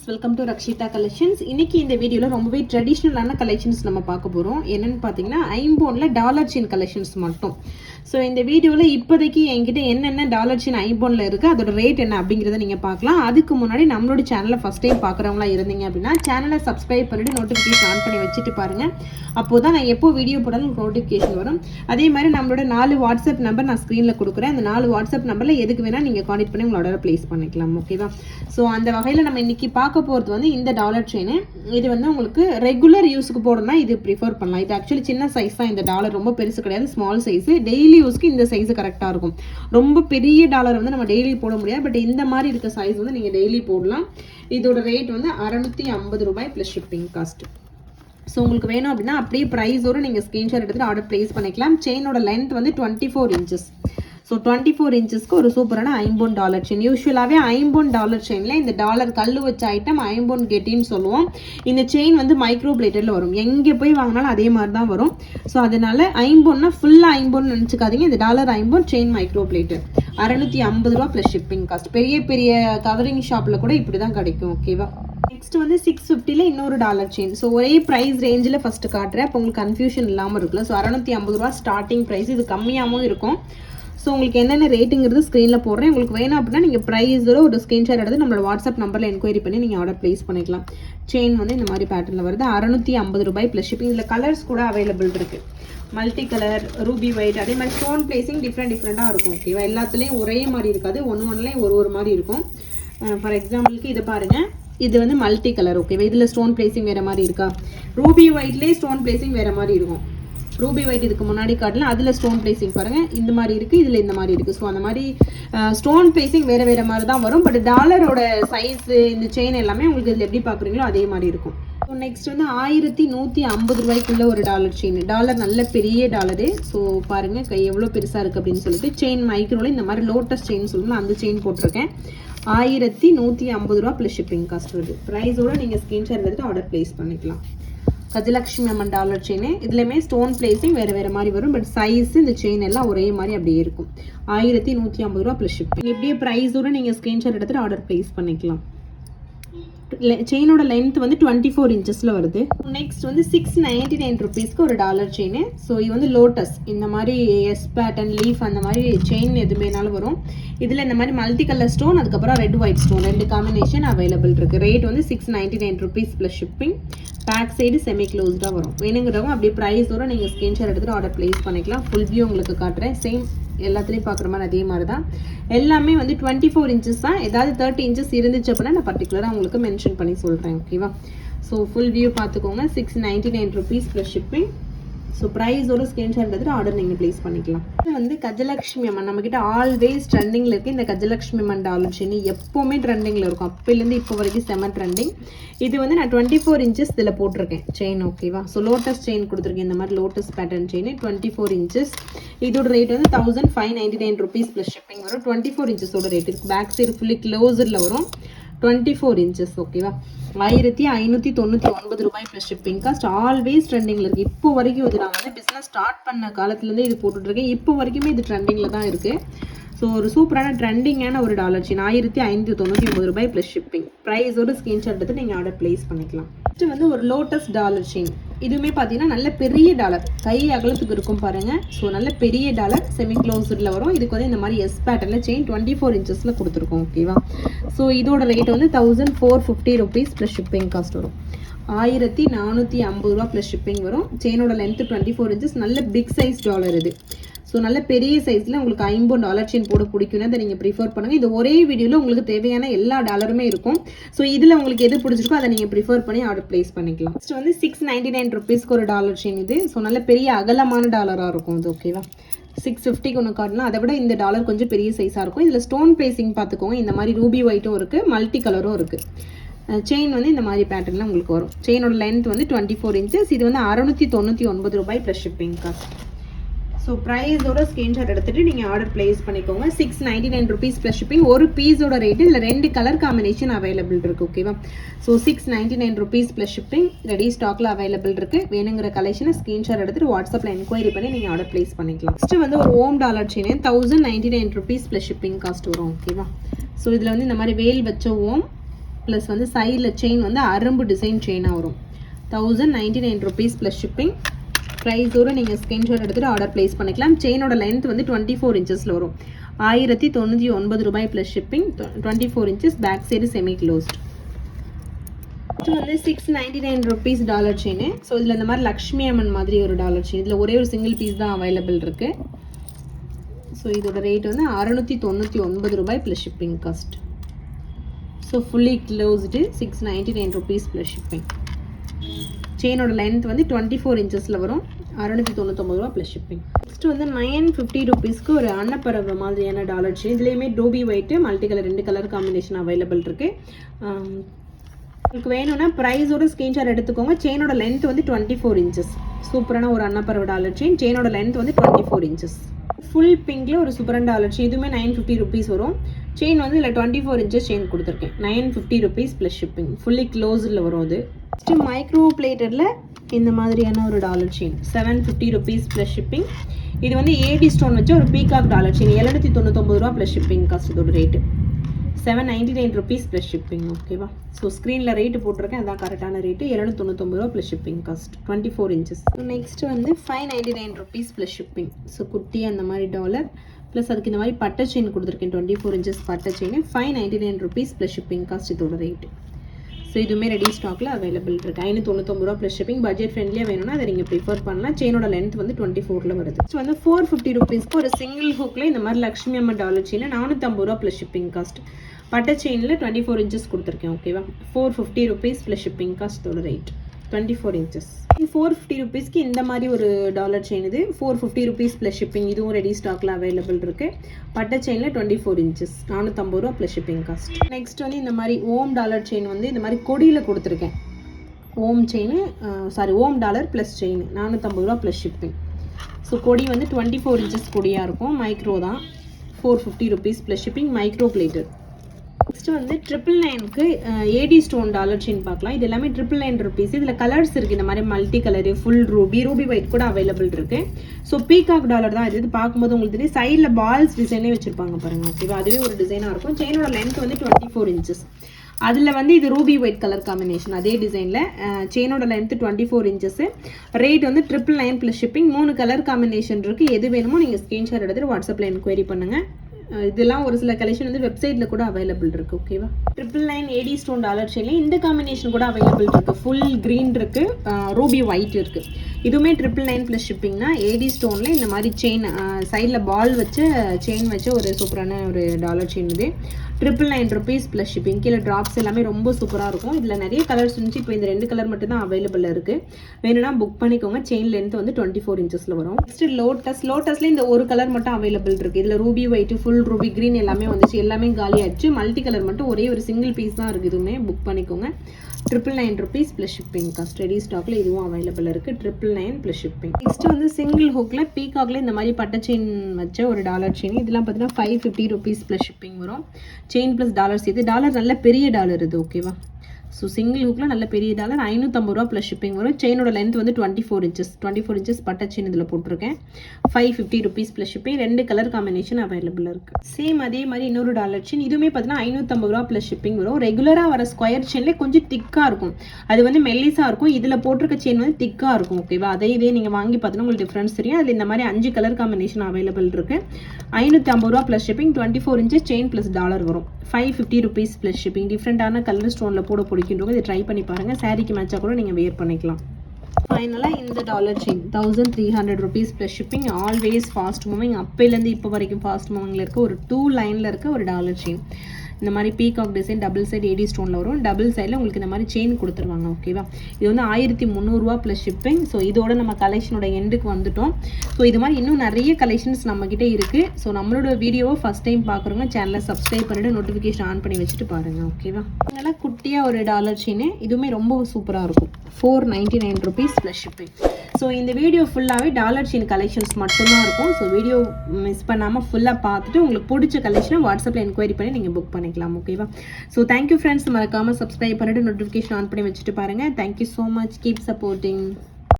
Friends welcome to Rakshitha collections இன்னைக்கு இந்த வீடியோவில் ரொம்பவே ட்ரெடிஷ்னலான கலெக்ஷன்ஸ் நம்ம பார்க்க போகிறோம் என்னன்னு பார்த்தீங்கன்னா ஐம்போனில் டாலர் செயின் கலெக்ஷன்ஸ் மட்டும். ஸோ இந்த வீடியோவில் இப்போதைக்கு என்கிட்ட என்னென்ன டாலர் செயின் ஐபோனில் இருக்குது அதோட ரேட் என்ன அப்படிங்கிறத நீங்கள் பார்க்கலாம். அதுக்கு முன்னாடி நம்மளோட சேனலை ஃபஸ்ட் டைம் பார்க்குறவங்களா இருந்தீங்க அப்படின்னா சேனலை சப்ஸ்கிரைப் பண்ணிட்டு நோட்டிஃபிகேஷன் ஆன் பண்ணி வச்சுட்டு பாருங்கள் அப்போ தான் நான் எப்போ வீடியோ போட்டாலும் நோட்டிஃபிகேஷன் வரும். அதே மாதிரி நம்மளோட நாலு வாட்ஸ்அப் நம்பர் நான் ஸ்க்ரீனில் கொடுக்குறேன். அந்த நாலு வாட்ஸ்அப் நம்பரில் எதுக்கு வேணால் நீங்கள் கான்டெக்ட் பண்ணி உங்களோட ப்ளேஸ் பண்ணிக்கலாம். ஓகேவா ஸோ அந்த வகையில் நம்ம இன்னைக்கு பார்க்க போகிறது வந்து இந்த டாலர் செயின் இது வந்து உங்களுக்கு ரெகுலர் யூஸுக்கு போடணும்னா இது ப்ரிஃபர் பண்ணலாம். இது ஆக்சுவலி சின்ன சைஸ் தான். இந்த டாலர் ரொம்ப பெருசு கிடையாது. ஸ்மால் சைஸு டெய்லி யூஸ்க்கு இந்த சைஸ் கரெக்டாக இருக்கும். ரொம்ப பெரிய டாலர் வந்து நம்ம டெய்லி போட முடியாது. பட் இந்த மாதிரி இருக்க சைஸ் வந்து நீங்கள் டெய்லி போடலாம். இதோட ரேட் வந்து அறநூற்றி ஐம்பது ரூபாய் ப்ளஸ் ஷிப்பிங் காஸ்ட் ஸோ உங்களுக்கு வேணும் அப்படின்னா அப்படியே ப்ரைஸோடு நீங்கள் ஸ்க்ரீன்ஷாட் எடுத்துகிட்டு ஆர்டர் ப்ளேஸ் பண்ணிக்கலாம். செயினோட லென்த் வந்து twenty four inches so twenty four இன்ச்சஸ்க்கு ஒரு சூப்பரான ஐம்போன் டாலர் செயின் யூஸ்வலாகவே ஐம்போன் டாலர் செயினில் இந்த டாலர் கல் வச்ச ஐட்டம் ஐம்போன் கெட்டின்னு சொல்லுவோம். இந்த செயின் வந்து மைக்ரோ பிளேட்டரில் வரும். எங்கே போய் வாங்கினாலும் அதே மாதிரி தான் வரும். ஸோ அதனால ஐம்போன்னா ஃபுல்லாக ஐம்போன் நினச்சிக்காதீங்க. இந்த டாலர் ஐம்போன் செயின் மைக்ரோ பிளேட்டர் அறநூற்றி ஐம்பது ரூபா ப்ளஸ் ஷிப்பிங் காஸ்ட் பெரிய பெரிய கவரிங் ஷாப்பில் கூட இப்படி தான் கிடைக்கும் ஓகேவா நெக்ஸ்ட் வந்து சிக்ஸ் ஃபிஃப்டியில் இன்னொரு டாலர் செயின் ஸோ ஒரே ப்ரைஸ் ரேஞ்சில் ஃபஸ்ட்டு காட்டுறேன். அப்போ உங்களுக்கு கன்ஃபியூஷன் இல்லாமல் இருக்குல்ல ஸோ அறநூற்றி ஐம்பது ரூபா ஸ்டார்டிங் ப்ரைஸ் இது கம்மியாகவும் இருக்கும். ஸோ உங்களுக்கு என்னென்ன ரேட்டுங்கிறது ஸ்க்ரீனில் போடுறேன். உங்களுக்கு வேணும் அப்படின்னா நீங்கள் ப்ரைஸோட ஒரு ஸ்க்ரீன்ஷாட் எடுத்து நம்மளோட வாட்ஸ்அப் நம்பரில் என்கொயரி பண்ணி நீங்கள் ஆர்டர் ப்ளேஸ் பண்ணிக்கலாம். செயின் வந்து இந்த மாதிரி பேட்டர்னில் வருது. அறநூற்றி ஐம்பது ரூபாய் ப்ளஸ் ஷிப்பிங் இதில் கலர்ஸ் கூட அவைலபிள் இருக்குது மல்டி கலர் ரூபி ஒயிட் அதே மாதிரி ஸ்டோன் ப்ளேஸிங் டிஃப்ரெண்ட் டிஃப்ரெண்ட்டாக இருக்கும் ஓகேவா எல்லாத்துலேயும் ஒரே மாதிரி இருக்காது. ஒன்று ஒன்றுலேயும் ஒரு ஒரு மாதிரி இருக்கும். ஃபார் எக்ஸாம்பிளுக்கு இதை பாருங்கள் இது வந்து மல்டி கலர் ஓகேவா இதில் ஸ்டோன் ப்ளேஸிங் வேறு மாதிரி இருக்கா? ரூபி ஒயிட்லேயே ஸ்டோன் பிளேஸிங் வேறு மாதிரி இருக்கும். ரூபி ஒயிட் இதுக்கு முன்னாடி காட்டலாம் அதில் ஸ்டோன் பேசிங் பாருங்கள் இந்த மாதிரி இருக்குது இதில் இந்த மாதிரி இருக்குது ஸோ அந்த மாதிரி ஸ்டோன் பேசிங் வேறு வேறு மாதிரி தான் வரும். பட் டாலரோட சைஸு இந்த செயின் எல்லாமே உங்களுக்கு இதில் எப்படி பார்க்குறீங்களோ அதே மாதிரி இருக்கும். ஸோ நெக்ஸ்ட் வந்து ஆயிரத்தி நூற்றி ஐம்பது ரூபாய்க்குள்ள ஒரு டாலர் செயின் டாலர் நல்ல பெரிய டாலரு ஸோ பாருங்கள் கை எவ்வளோ பெருசாக இருக்குது அப்படின்னு சொல்லிட்டு செயின் மைக்ரோவில் இந்த மாதிரி லோட்டஸ் செயின் சொல்லணும் அந்த செயின் போட்டிருக்கேன். ஆயிரத்தி நூற்றி ஐம்பது ரூபா ப்ளஸ் ஷிப்பிங் காஸ்ட் வருது. ப்ரைஸோட நீங்கள் ஸ்க்ரீன்ஷாட் எடுத்துகிட்டு ஆர்டர் ப்ளேஸ் பண்ணிக்கலாம். கஜலக்ஷ்மி அம்மன் டாலர் செயின் இதுலையுமே ஸ்டோன் பிளேஸிங் வேறு வேறு மாதிரி வரும். பட் சைஸ் இந்த செயின் எல்லாம் ஒரே மாதிரி அப்படியே இருக்கும். ஆயிரத்தி நூற்றி ஐம்பது ரூபா ப்ளஸ் ஷிப்பிங் இப்படியே ப்ரைஸோட நீங்கள் ஸ்க்ரீன்ஷாட் எடுத்துட்டு ஆர்டர் ப்ளேஸ் பண்ணிக்கலாம். செயினோட லென்த் வந்து டுவெண்ட்டி ஃபோர் இன்ச்சஸில் வருது. நெக்ஸ்ட் வந்து சிக்ஸ் நைன்டி நைன் ருபீஸ்க்கு ஒரு டாலர் செயின் ஸோ இது வந்து லோட்டஸ் இந்த மாதிரி எஸ் பேட்டன் லீஃப் அந்த மாதிரி செயின் எதுமேனாலும் வரும். இதில் இந்த மாதிரி மல்டி கலர் ஸ்டோன் அதுக்கப்புறம் ரெட் ஒயிட் ஸ்டோன் ரெண்டு காம்பினேஷன் அவைலபிள் இருக்குது ரேட் வந்து six ninety nine rupees plus shipping back side semi க்ளோஸ்டாக வரும். வேணுங்கிறவங்க அப்படியே ப்ரைஸோட நீங்கள் ஸ்கிரீன்ஷாட் எடுத்துகிட்டு ஆர்டர் ப்ளேஸ் பண்ணிக்கலாம். ஃபுல் வியூ உங்களுக்கு காட்டுறேன். சேம் எல்லாத்துலேயும் பார்க்குற மாதிரி அதே மாதிரி தான் எல்லாமே வந்து டுவெண்ட்டி ஃபோர் இன்ச்சஸ் தான். ஏதாவது தேர்ட்டி இன்ச்சஸ் இருந்துச்சு அப்படின்னா நான் பர்டிகுலராக உங்களுக்கு மென்ஷன் பண்ணி சொல்கிறேன் ஓகேவா ஸோ ஃபுல் வியூ பார்த்துக்கோங்க. Six ninety nine rupees plus shipping so ப்ரைஸோட screenshot எடுத்துட்டு ஆர்டர் நீங்கள் ப்ளேஸ் பண்ணிக்கலாம். இது வந்து கஜலக்ஷ்மி அம்மன். நம்மக்கிட்ட ஆல்வேஸ் ட்ரெண்டிங்கில் இருக்குது இந்த கஜலக்ஷ்மி அம்மன் டாலர் செயின் எப்போவுமே ட்ரெண்டிங்கில் இருக்கும். அப்போலேருந்து இப்போ வரைக்கும் செம ட்ரெண்டிங் இது வந்து நான் டுவெண்ட்டி ஃபோர் இன்ச்சஸ் இதில் போட்டிருக்கேன். செயின் ஓகேவா ஸோ லோட்டஸ் செயின் கொடுத்துருக்கேன். இந்த மாதிரி lotus pattern chain twenty four inches இதோட ரேட் வந்து thousand five ninety nine rupees plus shipping வரும் டுவெண்ட்டி ஃபோர் இன்ச்சஸோட ரேட் இருக்குது பேக் சைடு ஃபுல்லி க்ளோஸரில் வரும். டுவெண்ட்டி ஃபோர் இன்ச்சஸ் ஓகேவா ஆயிரத்தி ஐநூற்றி தொண்ணூற்றி ஒன்பது ரூபாய் ப்ளஸ் ஷிப்பிங் காஸ்ட் ஆல்வேஸ் ட்ரெண்டிங்கில் இருக்குது இப்போ வரைக்கும் இது நான் வந்து பிஸ்னஸ் ஸ்டார்ட் பண்ண காலத்துலேருந்தே இது போட்டுட்ருக்கேன். இப்போ வரைக்குமே இது ட்ரெண்டிங்கில் தான் இருக்குது ஸோ ஒரு சூப்பரான ட்ரெண்டிங்கான ஒரு டாலர் சீன் ஆயிரத்தி ஐநூற்றி தொண்ணூற்றி ஒம்பது ரூபாய் ப்ளஸ் ஷிப்பிங் ப்ரைஸோட ஸ்க்ரீன்ஷாட் எடுத்து நீங்கள் ஆர்டர் ப்ளேஸ் பண்ணிக்கலாம். நெக்ஸ்ட் வந்து ஒரு லோட்டஸ் டாலர் சீன் இதுவுமே பார்த்தீங்கன்னா நல்ல பெரிய டாலர் கை அகலத்துக்கு இருக்கும் பாருங்கள் ஸோ நல்ல பெரிய டாலர் செமி க்ளோஸ்டில் வரும். இதுக்கு வந்து இந்த மாதிரி எஸ் பேட்டர்னில் செயின் டுவெண்ட்டி ஃபோர் இன்ச்சஸில் கொடுத்துருக்கோம் ஓகேவா ஸோ இதோட ரேட் வந்து thousand four fifty rupees plus shipping cost வரும். ஆயிரத்தி நானூற்றி ஐம்பது ரூபா ப்ளஸ் ஷிப்பிங் வரும். செயினோட லென்த்து டுவெண்ட்டி ஃபோர் இன்ச்சஸ் நல்ல பிக் சைஸ் டாலர் இது. ஸோ நல்ல பெரிய சைஸில் உங்களுக்கு ஐம்பது டாலர் செயின் போட பிடிக்கும்னா அதை நீங்கள் ப்ரிஃபர் பண்ணுங்கள் இது ஒரே வீடியோவில் உங்களுக்கு தேவையான எல்லா டாலருமே இருக்கும். ஸோ இதில் உங்களுக்கு எது பிடிச்சிருக்கோ அதை நீங்கள் ப்ரிஃபர் பண்ணி ஆர்டர் ப்ளேஸ் பண்ணிக்கலாம். நெக்ஸ்ட் வந்து சிக்ஸ் நைன்டி நைன் ருபீஸ்க்கு ஒரு டாலர் செயின் இது. ஸோ நல்ல பெரிய அகலமான டாலராக இருக்கும் இது ஓகேவா சிக்ஸ் ஃபிஃப்டிக்கு ஒன்று காட்டினா அதை விட இந்த டாலர் கொஞ்சம் பெரிய சைஸாக இருக்கும். இதில் ஸ்டோன் பிளேசிங் பார்த்துக்கோங்க. இந்த மாதிரி ரூபி ஒயிட்டும் இருக்குது மல்டி கலரும் இருக்குது செயின் வந்து இந்த மாதிரி பேட்டர்னில் உங்களுக்கு வரும். செயினோட லென்த் வந்து டுவெண்ட்டி ஃபோர் இன்ச்சஸ் இது வந்து அறநூற்றி தொண்ணூற்றி ஒன்பது ரூபாய் ப்ளஸ் ஷிப்பிங் காஸ்ட் ஸோ ப்ரைஸோட ஸ்க்ரீன்ஷாட் எடுத்துகிட்டு நீங்கள் ஆர்டர் ப்ளேஸ் பண்ணிக்கோங்க. Six ninety nine rupees plus shipping ஒரு பீஸோட ரேட்டு இல்லை ரெண்டு கலர் காம்பினேஷன் அவைலபிள் இருக்குது ஓகேவா so six ninety nine rupees plus shipping ready ஸ்டாக்கில் அவைலபிள் இருக்குது வேணுங்கிற கலெக்ஷனை ஸ்க்ரீன்ஷாட் எடுத்துகிட்டு வாட்ஸ்அப்பில் என்கொயரி பண்ணி நீங்கள் ஆர்டர் ப்ளேஸ் பண்ணிக்கலாம். ஃபஸ்ட்டு வந்து ஒரு Om dollar chain thousand ninety nine rupees plus shipping cost வரும் ஓகேவா ஸோ இதில் வந்து இந்த மாதிரி வேல் வச்ச ஓம் ப்ளஸ் வந்து சைடில் செயின் வந்து அரும்பு டிசைன் செயினாக வரும். Thousand ninety nine rupees plus shipping ப்ரைஸோடு நீங்கள் ஸ்க்ரீன்ஷாட் எடுத்துகிட்டு ஆர்டர் ப்ளேஸ் பண்ணிக்கலாம். செயினோட லென்த் வந்து டுவெண்ட்டி ஃபோர் இன்ச்சஸில் வரும். ஆயிரத்தி தொண்ணூற்றி ஒன்பது ரூபாய் plus shipping twenty four inches back side semi closed இது வந்து six ninety nine rupees dollar chain so இதில் இந்த மாதிரி லக்ஷ்மி அம்மன் மாதிரி ஒரு டாலர் செயின் இதில் ஒரே ஒரு சிங்கிள் பீஸ் தான் அவைலபிள் இருக்குது ஸோ இதோட ரேட் வந்து அறநூற்றி தொண்ணூற்றி ஒன்பது ரூபாய் plus shipping cost so fully closed six ninety nine rupees plus shipping செயினோட length வந்து டுவெண்ட்டி ஃபோர் இன்ச்சஸில் வரும். அறுநூற்றி தொண்ணூத்தொம்பது ரூபா ப்ளஸ் ஷிப்பிங் நெக்ஸ்ட் வந்து நைன் ஃபிஃப்டி ருபீஸ்க்கு ஒரு அன்னப்பறவை மாதிரியான டாலர் செயின் இதுலேயுமே டோபி ஒயிட்டு மல்டி கலர் ரெண்டு கலர் காம்பினேஷன் அவைலபிள் இருக்குது உங்களுக்கு வேணும்னா ப்ரைஸோட ஸ்க்ரீன்ஷாட் எடுத்துக்கோங்க. செயினோட லென்த் வந்து டுவெண்ட்டி ஃபோர் இன்ச்சஸ் சூப்பரான ஒரு அன்னப்பறவை டாலர் செயின் செயினோட லென்த் வந்து டுவெண்ட்டி ஃபோர் இன்ச்சஸ் ஃபுல் பிங்கில் ஒரு சூப்பரான டாலர் செயின் இதுவுமே நைன் ஃபிஃப்டி ருபீஸ் வரும். செயின் வந்து இல்லை டுவெண்ட்டி ஃபோர் இன்ச்சஸ் செயின் கொடுத்துருக்கேன். Nine fifty rupees plus shipping fully க்ளோஸில் வரும் அது. நெக்ஸ்ட்டு மைக்ரோ பிளேட்டரில் இந்த மாதிரியான ஒரு dollar chain seven fifty rupees plus shipping இது வந்து ஏடி ஸ்டோன் வச்சு ஒரு பீகாக் டாலர் செயின் எழுநூற்றி தொண்ணூத்தொம்பது ரூபா ப்ளஸ் ஷிப்பிங் காஸ்ட் இதோட rate seven ninety nine rupees plus shipping ஓகேவா ஸோ ஸ்க்ரீனில் ரேட்டு போட்டிருக்கேன். அதான் கரெக்டான ரேட்டு எழுநூத்தொண்ணூத்தொம்பது ரூபா plus shipping cost twenty four inches next வந்து five ninety nine rupees plus shipping so குட்டி அந்த மாதிரி டாலர் ப்ளஸ் அதுக்கு இந்த மாதிரி பட்டை செயின் கொடுத்துருக்கேன். டுவெண்ட்டி ஃபோர் இன்ச்சஸ் பட்டை chain five ninety nine rupees plus shipping cost இதோட ரேட்டு ஸோ இதுவுமே ரெடி ஸ்டாக்கில் அவைலபிள் இருக்குது ஐநூற்றி தொண்ணூத்தொம்பது ரூபா ப்ளஸ் ஷிப்பிங் பட்ஜெட் ஃப்ரெண்ட்லியாக வேணும்னா அதை நீங்கள் ப்ரிஃபர் பண்ணலாம். செயினோட லென்த் வந்து டுவெண்ட்டி ஃபோரில் வருது. ஸோ வந்து ஃபோர் ஃபிஃப்டி ருபீஸ்க்கு ஒரு சிங்கிள் ஹூக்கில் இந்த மாதிரி லக்ஷ்மி அம்மா டாலர் செயின் நானூற்றம்பது ரூபா ப்ளஸ் ஷிப்பிங் காஸ்ட் பட்டை செயினில் டுவெண்ட்டி ஃபோர் இன்ச்சஸ் கொடுத்துருக்கேன் ஓகேவா four fifty rupees plus shipping காஸ்ட்டோட rate twenty four inches four fifty ருபீஸ்க்கு இந்த மாதிரி ஒரு டாலர் செயின் இது. Four fifty rupees plus shipping இதுவும் ரெடி ஸ்டாக்கில் அவைலபிள் இருக்குது பட்டை செயினில் டுவெண்ட்டி ஃபோர் இன்ச்சஸ் நானூற்றம்பது ரூபா ப்ளஸ் ஷிப்பிங் காஸ்ட் நெக்ஸ்ட் வந்து இந்த மாதிரி ஓம் டாலர் செயின் வந்து இந்த மாதிரி கொடியில் கொடுத்துருக்கேன். Om chain sorry Om dollar plus chain நானூற்றம்பது ரூபா ப்ளஸ் ஷிப்பிங் ஸோ கொடி வந்து டுவெண்ட்டி ஃபோர் இன்ச்சஸ் கொடியாக இருக்கும். மைக்ரோ தான். Four fifty rupees plus shipping micro plater next வந்து ட்ரிபிள் நைனுக்கு ஏடி ஸ்டோன் டாலர் செயின் பார்க்கலாம். இது எல்லாமே ட்ரிபிள் நைன் ருபீஸ் இதில் கலர்ஸ் இருக்குது இந்த மாதிரி multi colour full ruby ruby white கூட அவைலபிள் இருக்குது ஸோ பீகாக் டாலர் தான் இது. பார்க்கும்போது உங்களுக்கு தெரியும் சைடில் பால்ஸ் டிசைனே வச்சுருப்பாங்க பாருங்கள் ஓகேவா அதுவே ஒரு டிசைனாக இருக்கும். செயினோட லென்த் வந்து டுவெண்ட்டி ஃபோர் இன்ச்சஸ் அதில் வந்து இது ரூபி ஒயிட் கலர் காம்பினேஷன் அதே டிசைனில் செயினோட length twenty four inches rate வந்து ட்ரிபிள் நைன் ப்ளஸ் ஷிப்பிங் மூணு கலர் காம்பினேஷன் இருக்குது எது வேணுமோ நீங்கள் ஸ்க்ரீன்ஷாட் எடுத்துகிட்டு வாட்ஸ்அப்பில் என்கொயரி பண்ணுங்கள் இதெல்லாம் ஒரு சில கலெக்ஷன் வந்து வெப்சைட்டில் கூட அவைலபிள் இருக்குது ஓகேவா triple nine AD stone dollar செயின்ல இந்த காம்பினேஷன் கூட அவைலபிள் இருக்குது ஃபுல் க்ரீன் இருக்குது ரூபி ஒயிட் இருக்குது இதுவுமே ட்ரிபிள் நைன் ப்ளஸ் ஷிப்பிங்னா ஏடி ஸ்டோனில் இந்த மாதிரி செயின் சைடில் பால் வச்சு செயின் வச்சு ஒரு சூப்பரான ஒரு டாலர் செயின் இது. Triple nine rupees plus shipping கீழே ட்ராப்ஸ் எல்லாமே ரொம்ப சூப்பராக இருக்கும். இதில் நிறைய கலர்ஸ் இருந்துச்சு. இப்போ இந்த ரெண்டு கலர் மட்டும் தான் அவைலபிள் இருக்குது வேணும்னா புக் பண்ணிக்கோங்க. செயின் லென்த் வந்து டுவெண்ட்டி ஃபோர் இன்ச்சஸில் வரும். நெக்ஸ்ட் லோட்டஸ் லோட்டஸில் இந்த ஒரு கலர் மட்டும் அவைலபிள் இருக்குது இதில் ruby white full ruby green எல்லாமே வந்துச்சு. எல்லாமே காலியாகிடுச்சு மல்டி கலர் மட்டும் ஒரே ஒரு சிங்கிள் பீஸ் தான் இருக்குது இதுவுமே புக் பண்ணிக்கோங்க. Triple nine rupees plus shipping cost ready ஸ்டாக்ல இதுவும் அவைலபிள் இருக்குது triple nine plus shipping next வந்து சிங்கிள் ஹூக்கில் பீகாக்ல இந்த மாதிரி பட்டை செயின் வச்ச ஒரு டாலர் செயின் இதெல்லாம் பார்த்தீங்கன்னா five fifty rupees plus shipping வரும். செயின் ப்ளஸ் டாலர்ஸ் இது டாலர் நல்ல பெரிய டாலர் இது ஓகேவா ஸோ சிங்கிள் ஹூக்கில் நல்ல பெரிய டாலர் ஐநூற்றம்பது ரூபா ப்ளஸ் ஷிப்பிங் வரும் செயினோட லென்த் வந்து twenty four inches twenty four inches பட்டை செயின் இதில் போட்டிருக்கேன். Five fifty rupees plus shipping ரெண்டு கலர் காம்பினேஷன் அவைலபிள் இருக்குது சேம் அதே மாதிரி இன்னொரு டாலர் செயின் இதுவுமே பார்த்தீங்கன்னா ஐநூற்றம்பது ரூபா ப்ளஸ் ஷிப்பிங் வரும். ரெகுலராக வர ஸ்கொயர் செயின்லேயே கொஞ்சம் திக்காக இருக்கும். அது வந்து மெல்லிஸாக இருக்கும். இதில் போட்டிருக்க செயின் வந்து திக்காக இருக்கும். ஓகேவா அதே இதே நீங்கள் வாங்கி பார்த்தீங்கன்னா உங்களுக்கு டிஃப்ரென்ஸ் தெரியும். அதில் இந்த மாதிரி அஞ்சு கலர் காம்பினேஷன் அவைலபிள் இருக்குது ஐநூற்றி ஐம்பது ரூபா plus shipping twenty four inches chain plus dollar வரும் five fifty rupees plus shipping டிஃப்ரெண்ட்டான கலர் ஸ்டோனில் போட பிடிக்கின்றவங்க இதை ட்ரை பண்ணி பாருங்கள் சாரீக்கு மேட்சாக கூட நீங்கள் வேர் பண்ணிக்கலாம். ஃபைனலாக இந்த dollar chain thousand three hundred rupees plus shipping always fast moving அப்போலேருந்து இப்போ வரைக்கும் ஃபாஸ்ட் மூவிங்கில் இருக்க ஒரு டூ லைனில் இருக்க ஒரு டாலர் செயின் இந்த மாதிரி peacock design double side AD ஸ்டோனில் வரும். டபுள் சைடில் உங்களுக்கு இந்த மாதிரி செயின் கொடுத்துருவாங்க ஓகேவா இது வந்து ஆயிரத்தி முந்நூறுரூவா ப்ளஸ் ஷிப்பிங் ஸோ இதோட நம்ம கலெக்ஷனோட எண்டுக்கு வந்துட்டோம். ஸோ இது மாதிரி இன்னும் நிறைய கலெக்ஷன்ஸ் நம்மக்கிட்ட இருக்குது ஸோ நம்மளோட வீடியோவை ஃபஸ்ட் டைம் பார்க்குறவங்க சேனலை சப்ஸ்கிரைப் பண்ணிவிட்டு நோட்டிஃபிகேஷன் ஆன் பண்ணி வச்சுட்டு பாருங்கள் ஓகேவா அதனால் குட்டியாக ஒரு டாலர் செயின் இதுவுமே ரொம்ப சூப்பராக இருக்கும். Four ninety nine rupees plus shipping so இந்த வீடியோ ஃபுல்லாகவே டாலர் செயின் கலெக்ஷன்ஸ் மட்டும்தான் இருக்கும். ஸோ வீடியோ மிஸ் பண்ணாமல் ஃபுல்லாக பார்த்துட்டு உங்களுக்கு பிடிச்ச கலெக்ஷனை வாட்ஸ்அப்பில் என்கொயரி பண்ணி நீங்கள் புக் பண்ணிக்கலாம் ஓகேவா ஸோ தேங்க்யூ ஃப்ரெண்ட்ஸ் மறக்காமல் சப்ஸ்கிரைப் பண்ணிட்டு நோட்டிஃபிகேஷன் ஆன் பண்ணி வச்சுட்டு பாருங்கள் thank you so much keep supporting